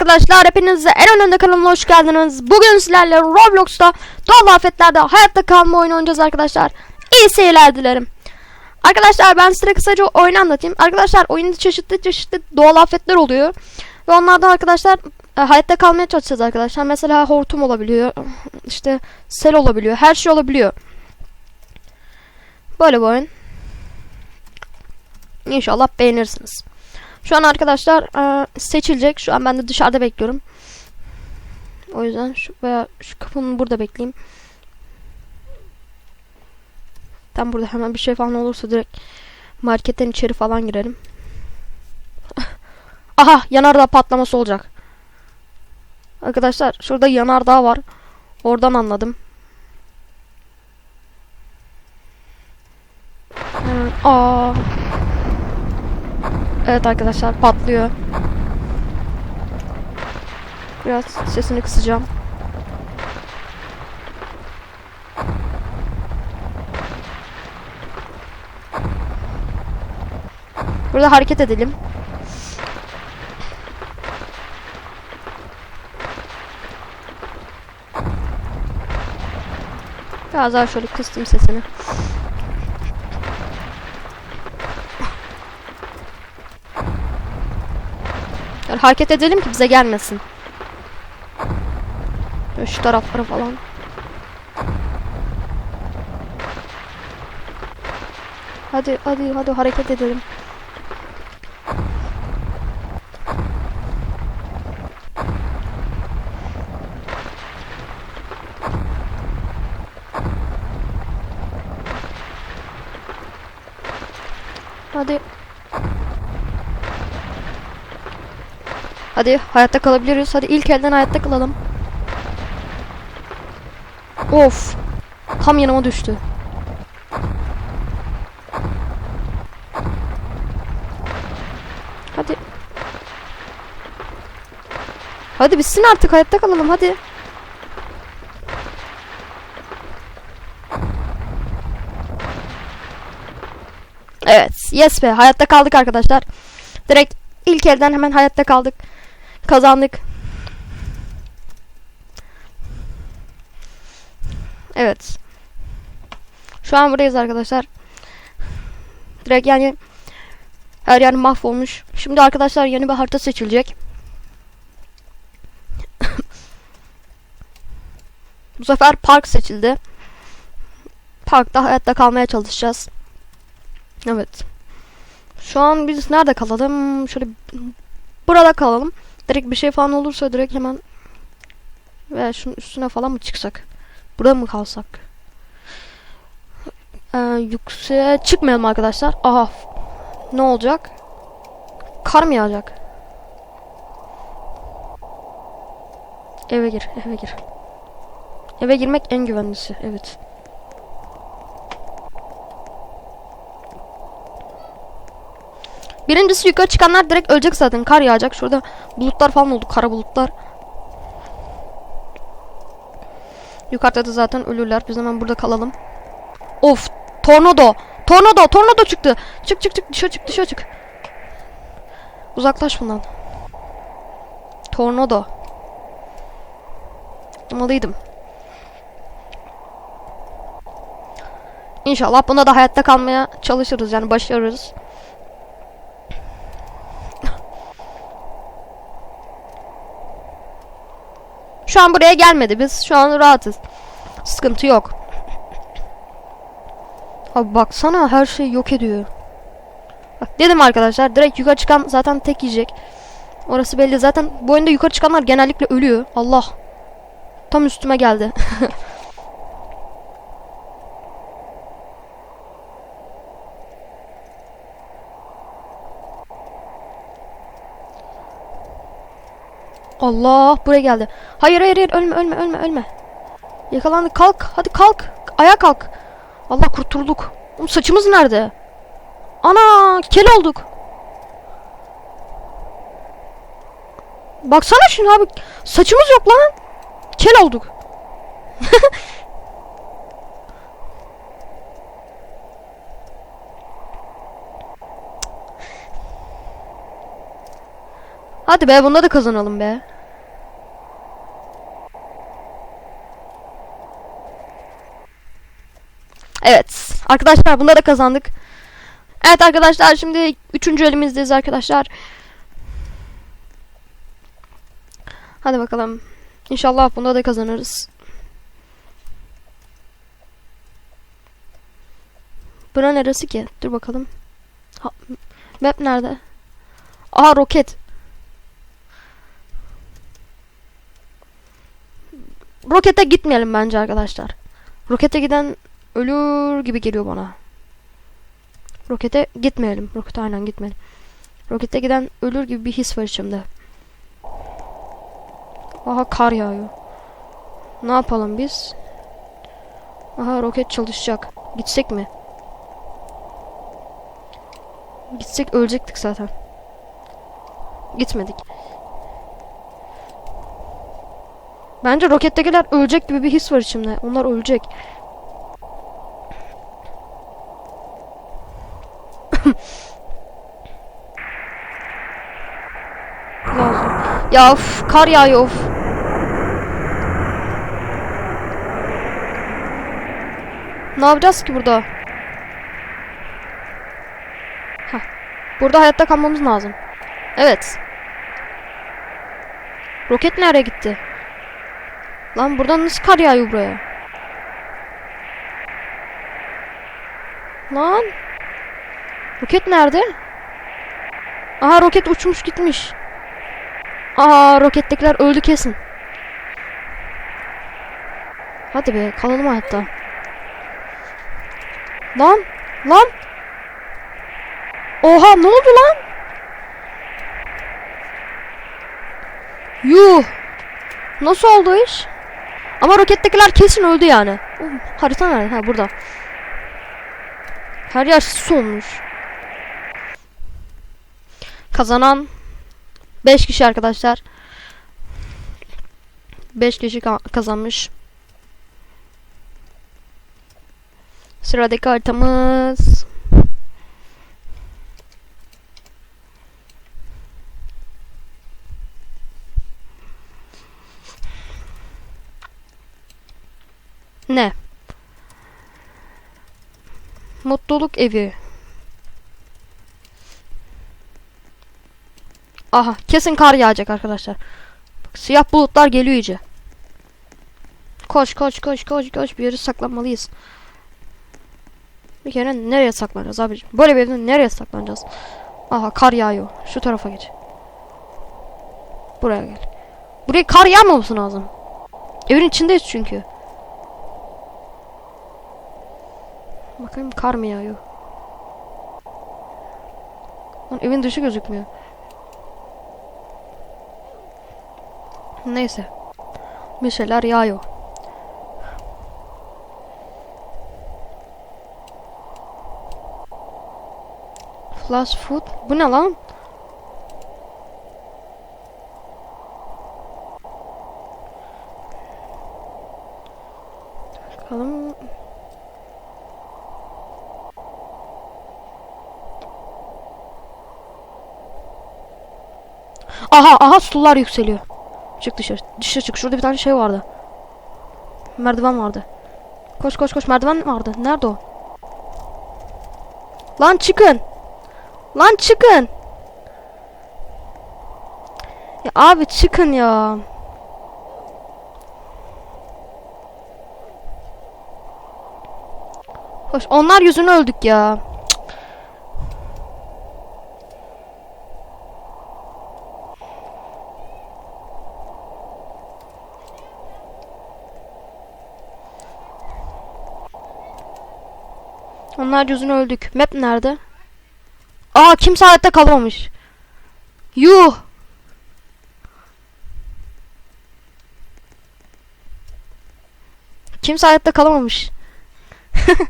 arkadaşlar hepinize en önünde kanalına hoş geldiniz. Bugün sizlerle Roblox'ta doğal afetlerde hayatta kalma oyunu oynayacağız arkadaşlar. İyi seyirler dilerim. Arkadaşlar ben size kısaca oyunu anlatayım. Arkadaşlar oyunda çeşitli çeşitli doğal afetler oluyor. Ve onlardan arkadaşlar e, hayatta kalmaya çalışacağız arkadaşlar. Mesela hortum olabiliyor. işte sel olabiliyor. Her şey olabiliyor. Böyle bir oyun. İnşallah beğenirsiniz. Şu an arkadaşlar e, seçilecek. Şu an ben de dışarıda bekliyorum. O yüzden şu veya şu kapının burada bekleyeyim. Tam burada hemen bir şey falan olursa direkt marketten içeri falan girelim. Aha yanardağ patlaması olacak. Arkadaşlar şurada yanardağ var. Oradan anladım. Hemen, aa. Evet arkadaşlar patlıyor. Biraz sesini kısacağım. Burada hareket edelim. Biraz daha şöyle kıstım sesini. Yani hareket edelim ki bize gelmesin. Böyle şu taraflara falan. Hadi hadi hadi hareket edelim. Hadi. Hadi hayatta kalabiliriz. Hadi ilk elden hayatta kalalım. Of. Tam yanıma düştü. Hadi. Hadi bitsin artık hayatta kalalım hadi. Evet. Yes be. Hayatta kaldık arkadaşlar. Direkt ilk elden hemen hayatta kaldık. Kazandık. Evet. Şu an buradayız arkadaşlar. Direkt yani her yer mahvolmuş. Şimdi arkadaşlar yeni bir harita seçilecek. Bu sefer park seçildi. Parkta hayatta kalmaya çalışacağız. Evet. Şu an biz nerede kalalım? Şöyle burada kalalım. Direkt bir şey falan olursa direkt hemen veya şunun üstüne falan mı çıksak? Burada mı kalsak? Ee, yükseğe çıkmayalım arkadaşlar. Aha. Ne olacak? Kar mı yağacak? Eve gir, eve gir. Eve girmek en güvenlisi, evet. Birincisi yukarı çıkanlar direkt ölecek zaten. Kar yağacak. Şurada bulutlar falan oldu. Kara bulutlar. Yukarıda da zaten ölürler. Biz hemen burada kalalım. Of. Tornado. Tornado. Tornado çıktı. Çık çık çık. Dışarı çık. Dışarı çık. Uzaklaş bundan. Tornado. Olmalıydım. İnşallah bunda da hayatta kalmaya çalışırız. Yani başarırız. Şu an buraya gelmedi. Biz şu an rahatız. Sıkıntı yok. Abi baksana her şey yok ediyor. Bak dedim arkadaşlar direkt yukarı çıkan zaten tek yiyecek. Orası belli. Zaten bu oyunda yukarı çıkanlar genellikle ölüyor. Allah. Tam üstüme geldi. Allah buraya geldi. Hayır hayır hayır ölme ölme ölme ölme. Yakalandık kalk hadi kalk. Ayağa kalk. Allah kurtulduk. Oğlum saçımız nerede? Ana kel olduk. Baksana şunu abi. Saçımız yok lan. Kel olduk. Hadi be bunda da kazanalım be. Evet. Arkadaşlar bunda da kazandık. Evet arkadaşlar şimdi üçüncü elimizdeyiz arkadaşlar. Hadi bakalım. İnşallah bunda da kazanırız. Bura neresi ki? Dur bakalım. Ha, map nerede? Aha roket. Rokete gitmeyelim bence arkadaşlar. Rokete giden ölür gibi geliyor bana. Rokete gitmeyelim. Rokete aynen gitmeyelim. Rokete giden ölür gibi bir his var içimde. Aha kar yağıyor. Ne yapalım biz? Aha roket çalışacak. Gitsek mi? Gitsek ölecektik zaten. Gitmedik. Bence rokettekiler ölecek gibi bir his var içimde. Onlar ölecek. Lazım. Ya of, kar yağıyor of. Ne yapacağız ki burada? Heh. Burada hayatta kalmamız lazım. Evet. Roket nereye gitti? Lan buradan nasıl kar yağıyor buraya? Lan. Roket nerede? Aha roket uçmuş gitmiş. Aa rokettekiler öldü kesin. Hadi be kalalım hayatta. Lan lan. Oha ne oldu lan? Yuh. Nasıl oldu iş? Ama rokettekiler kesin öldü yani. Oğlum, harita nerede? Ha burada. Her yer sis olmuş. Kazanan 5 kişi arkadaşlar. 5 kişi ka- kazanmış. Sıradaki haritamız Ne? Mutluluk evi. Aha kesin kar yağacak arkadaşlar. Bak, siyah bulutlar geliyor iyice. Koş koş koş koş koş bir yere saklanmalıyız. Bir kere nereye saklanacağız abi? Böyle bir evde nereye saklanacağız? Aha kar yağıyor. Şu tarafa geç. Buraya gel. Buraya kar yağmaması lazım. Evin içindeyiz çünkü. Bakayım kar mı yağıyor? Lan evin dışı gözükmüyor. Neyse. Bir şeyler yağıyor. Fast food. Bu ne lan? Bakalım. Aha aha sular yükseliyor. Çık dışarı. Dışarı çık. Şurada bir tane şey vardı. Merdiven vardı. Koş koş koş merdiven vardı. Nerede o? Lan çıkın. Lan çıkın. Ya abi çıkın ya. Hoş onlar yüzüne öldük ya. Onlar yüzüne öldük. Map nerede? Aa kimse hayatta kalmamış. Yuh. Kimse hayatta kalamamış.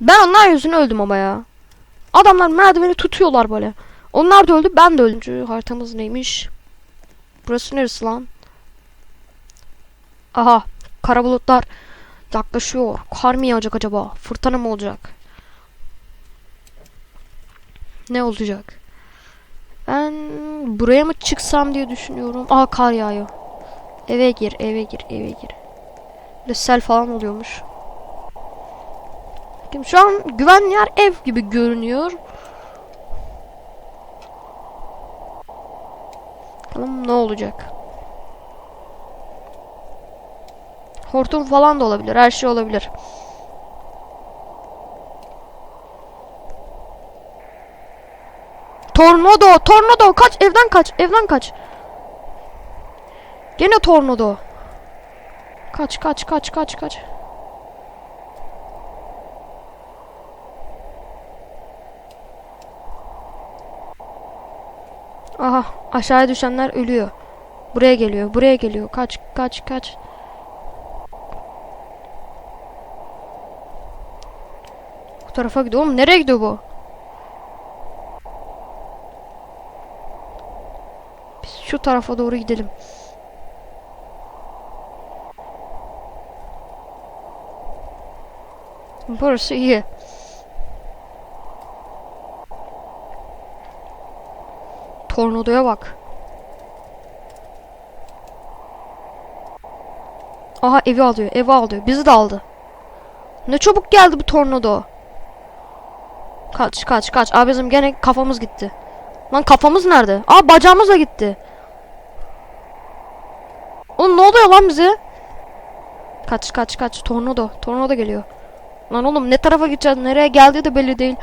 ben onlar yüzüne öldüm ama ya. Adamlar merdiveni tutuyorlar böyle. Onlar da öldü ben de öldüm. Haritamız neymiş? Burası neresi lan? Aha kara bulutlar yaklaşıyor. Kar mı yağacak acaba? Fırtına mı olacak? Ne olacak? Ben buraya mı çıksam diye düşünüyorum. Aa kar yağıyor. Eve gir, eve gir, eve gir. Böyle sel falan oluyormuş. Bakayım şu an güvenli yer ev gibi görünüyor. Bakalım ne olacak. Hortum falan da olabilir. Her şey olabilir. Tornado, tornado kaç evden kaç, evden kaç. Gene tornado. Kaç, kaç, kaç, kaç, kaç. Aha, aşağıya düşenler ölüyor. Buraya geliyor, buraya geliyor. Kaç, kaç, kaç. Tarafa gidiyor. Oğlum nereye gidiyor bu? Biz şu tarafa doğru gidelim. Burası iyi. Tornadoya bak. Aha evi alıyor, evi alıyor. Bizi de aldı. Ne çabuk geldi bu tornado. Kaç, kaç, kaç. Abi bizim gene kafamız gitti. Lan kafamız nerede? Aa bacağımız da gitti. Oğlum ne oluyor lan bize? Kaç, kaç, kaç. Tornado, tornado geliyor. Lan oğlum ne tarafa gideceğiz? Nereye geldiği de belli değil.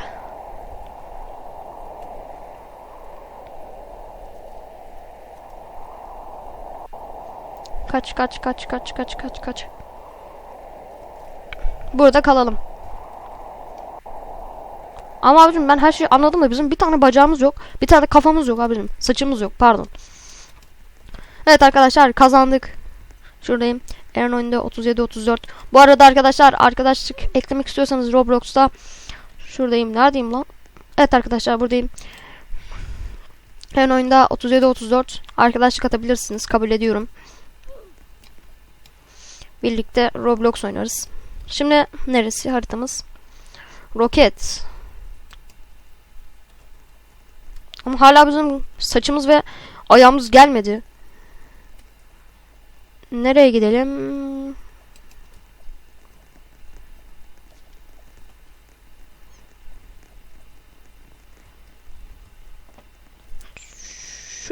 Kaç kaç kaç kaç kaç kaç kaç. Burada kalalım. Ama abicim ben her şeyi anladım da bizim bir tane bacağımız yok. Bir tane kafamız yok abicim. Saçımız yok pardon. Evet arkadaşlar kazandık. Şuradayım. Eren oyunda 37-34. Bu arada arkadaşlar arkadaşlık eklemek istiyorsanız Roblox'ta şuradayım. Neredeyim lan? Evet arkadaşlar buradayım. Eren oyunda 37-34 arkadaşlık atabilirsiniz. Kabul ediyorum. Birlikte Roblox oynarız. Şimdi neresi haritamız? Roket. Ama hala bizim saçımız ve ayağımız gelmedi. Nereye gidelim?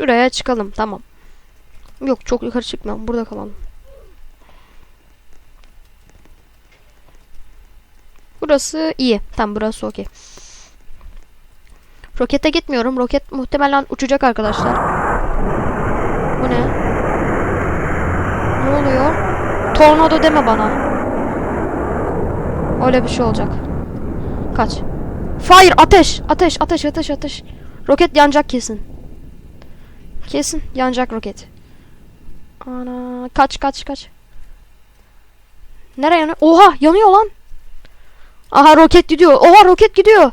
Şuraya çıkalım. Tamam. Yok çok yukarı çıkmam. Burada kalalım. Burası iyi. Tamam burası okey. Rokete gitmiyorum. Roket muhtemelen uçacak arkadaşlar. Bu ne? Ne oluyor? Tornado deme bana. Öyle bir şey olacak. Kaç. Fire ateş. Ateş ateş ateş ateş. Roket yanacak kesin. Kesin yanacak roket. Ana kaç kaç kaç. Nereye yanıyor? Oha yanıyor lan. Aha roket gidiyor. Oha roket gidiyor.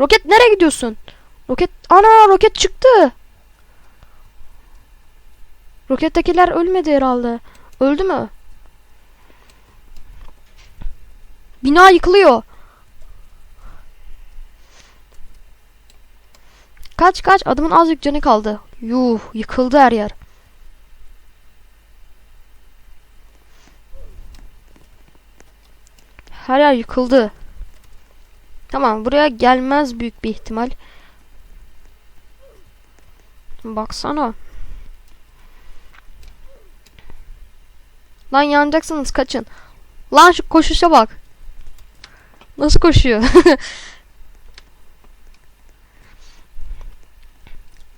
Roket nereye gidiyorsun? Roket ana roket çıktı. Rokettekiler ölmedi herhalde. Öldü mü? Bina yıkılıyor. Kaç kaç adamın azıcık canı kaldı. Yuh yıkıldı her yer. Her yer yıkıldı. Tamam buraya gelmez büyük bir ihtimal. Baksana. Lan yanacaksınız kaçın. Lan şu koşuşa bak. Nasıl koşuyor?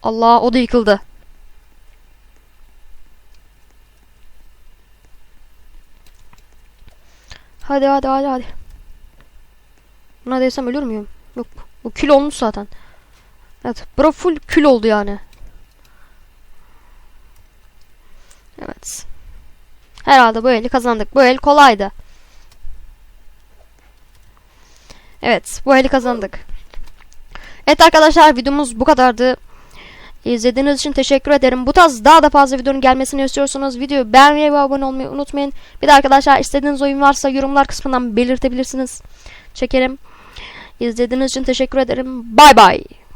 Allah o da yıkıldı. Hadi hadi hadi hadi. Buna desem ölür müyüm? Yok. Bu kül olmuş zaten. Evet. Bura full kül oldu yani. Evet. Herhalde bu eli kazandık. Bu el kolaydı. Evet. Bu eli kazandık. Evet arkadaşlar videomuz bu kadardı. İzlediğiniz için teşekkür ederim. Bu tarz daha da fazla videonun gelmesini istiyorsanız videoyu beğenmeyi ve abone olmayı unutmayın. Bir de arkadaşlar istediğiniz oyun varsa yorumlar kısmından belirtebilirsiniz. Çekerim. İzlediğiniz için teşekkür ederim. Bay bay.